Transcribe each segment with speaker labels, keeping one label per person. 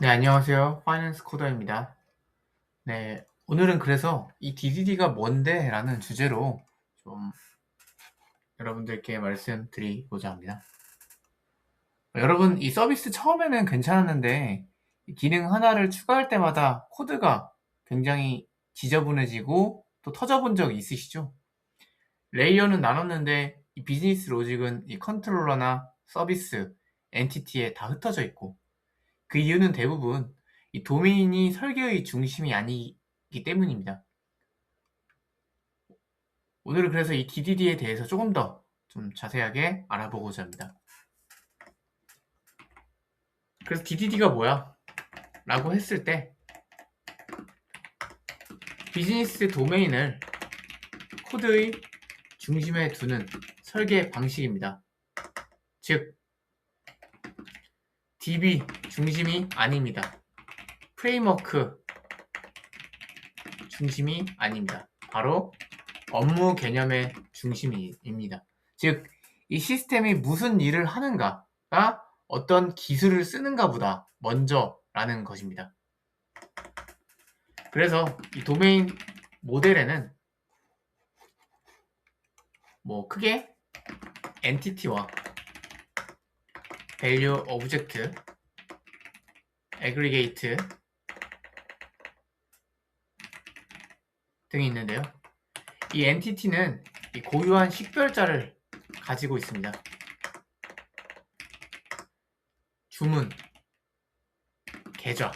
Speaker 1: 네, 안녕하세요. 파이낸스 코더입니다. 네, 오늘은 그래서 이 DDD가 뭔데? 라는 주제로 좀 여러분들께 말씀드리고자 합니다. 여러분, 이 서비스 처음에는 괜찮았는데 이 기능 하나를 추가할 때마다 코드가 굉장히 지저분해지고 또 터져본 적 있으시죠? 레이어는 나눴는데 이 비즈니스 로직은 이 컨트롤러나 서비스, 엔티티에 다 흩어져 있고 그 이유는 대부분 이 도메인이 설계의 중심이 아니기 때문입니다. 오늘은 그래서 이 DDD에 대해서 조금 더 좀 자세하게 알아보고자 합니다. 그래서 DDD가 뭐야? 라고 했을 때 비즈니스 도메인을 코드의 중심에 두는 설계 방식입니다. 즉 DB 중심이 아닙니다. 프레임워크 중심이 아닙니다. 바로 업무 개념의 중심입니다. 즉, 이 시스템이 무슨 일을 하는가가 어떤 기술을 쓰는가 보다 먼저라는 것입니다. 그래서 이 도메인 모델에는 뭐 크게 엔티티와 value object, aggregate 등이 있는데요. 이 엔티티는 이 고유한 식별자를 가지고 있습니다. 주문, 계좌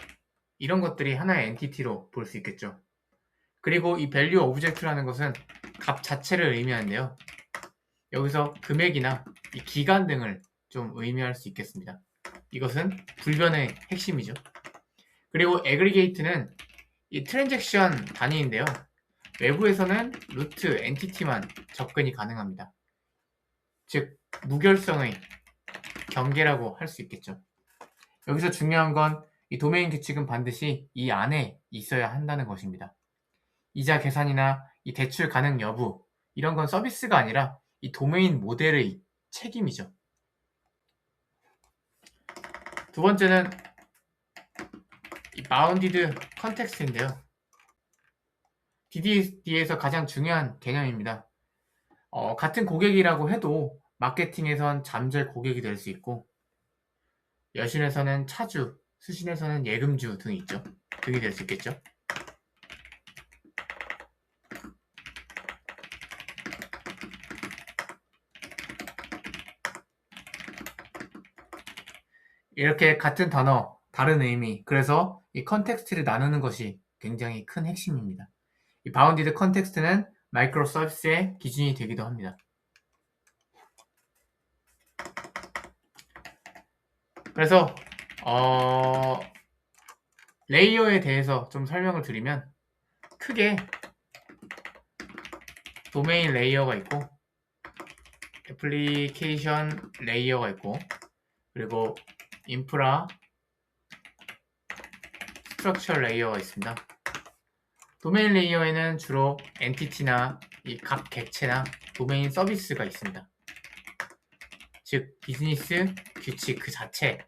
Speaker 1: 이런 것들이 하나의 엔티티로 볼 수 있겠죠. 그리고 이 value object라는 것은 값 자체를 의미하는데요. 여기서 금액이나 이 기간 등을 좀 의미할 수 있겠습니다. 이것은 불변의 핵심이죠. 그리고 aggregate는 이 트랜잭션 단위인데요. 외부에서는 루트 엔티티만 접근이 가능합니다. 즉 무결성의 경계라고 할 수 있겠죠. 여기서 중요한 건 이 도메인 규칙은 반드시 이 안에 있어야 한다는 것입니다. 이자 계산이나 이 대출 가능 여부 이런 건 서비스가 아니라 이 도메인 모델의 책임이죠. 두 번째는 이 bounded context인데요. DDD에서 가장 중요한 개념입니다. 어, 같은 고객이라고 해도 마케팅에선 잠재 고객이 될 수 있고 여신에서는 차주, 수신에서는 예금주 등이 있죠. 등이 될 수 있겠죠. 이렇게 같은 단어, 다른 의미, 그래서 이 컨텍스트를 나누는 것이 굉장히 큰 핵심입니다. 이 바운디드 컨텍스트는 마이크로 서비스의 기준이 되기도 합니다. 그래서 어, 레이어에 대해서 좀 설명을 드리면 크게 도메인 레이어가 있고 애플리케이션 레이어가 있고 그리고 인프라 스트럭처 레이어가 있습니다. 도메인 레이어에는 주로 엔티티나 이각 객체나 도메인 서비스가 있습니다. 즉 비즈니스 규칙 그 자체를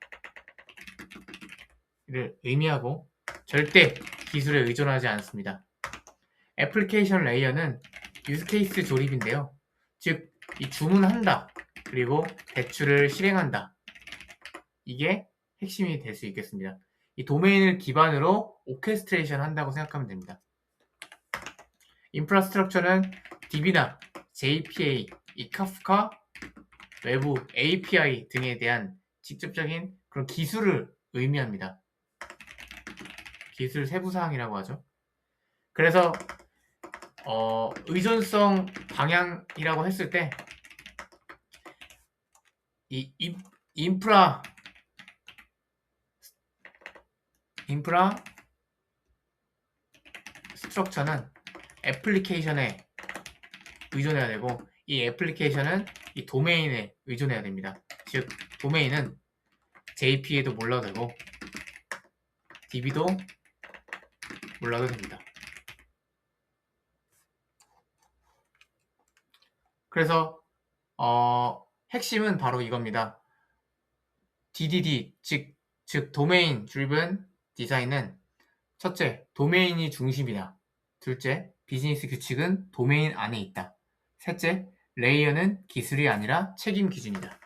Speaker 1: 의미하고 절대 기술에 의존하지 않습니다. 애플리케이션 레이어는 유스케이스 조립인데요. 즉 이 주문한다 그리고 대출을 실행한다 이게 핵심이 될 수 있겠습니다. 이 도메인을 기반으로 오케스트레이션 한다고 생각하면 됩니다. 인프라스트럭처는 DB나 JPA, 이 카프카, 외부 API 등에 대한 직접적인 그런 기술을 의미합니다. 기술 세부 사항이라고 하죠. 그래서 어, 의존성 방향이라고 했을 때 이 인프라 인프라 스트럭처는 애플리케이션에 의존해야 되고 이 애플리케이션은 이 도메인에 의존해야 됩니다. 즉 도메인은 JP에도 몰라도 되고 DB도 몰라도 됩니다. 그래서 어, 핵심은 바로 이겁니다. DDD 즉 즉 도메인 driven 디자인은 첫째, 도메인이 중심이다. 둘째, 비즈니스 규칙은 도메인 안에 있다. 셋째, 레이어는 기술이 아니라 책임 기준이다.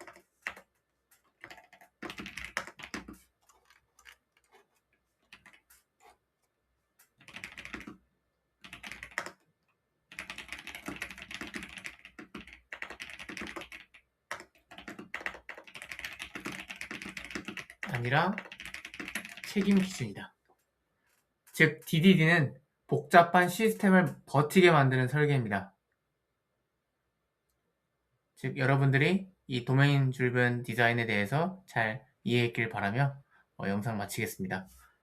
Speaker 1: 아니라 책임 기준이다. 즉, DDD는 복잡한 시스템을 버티게 만드는 설계입니다. 즉, 여러분들이 이 도메인 줄분 디자인에 대해서 잘 이해했길 바라며 어, 영상 마치겠습니다.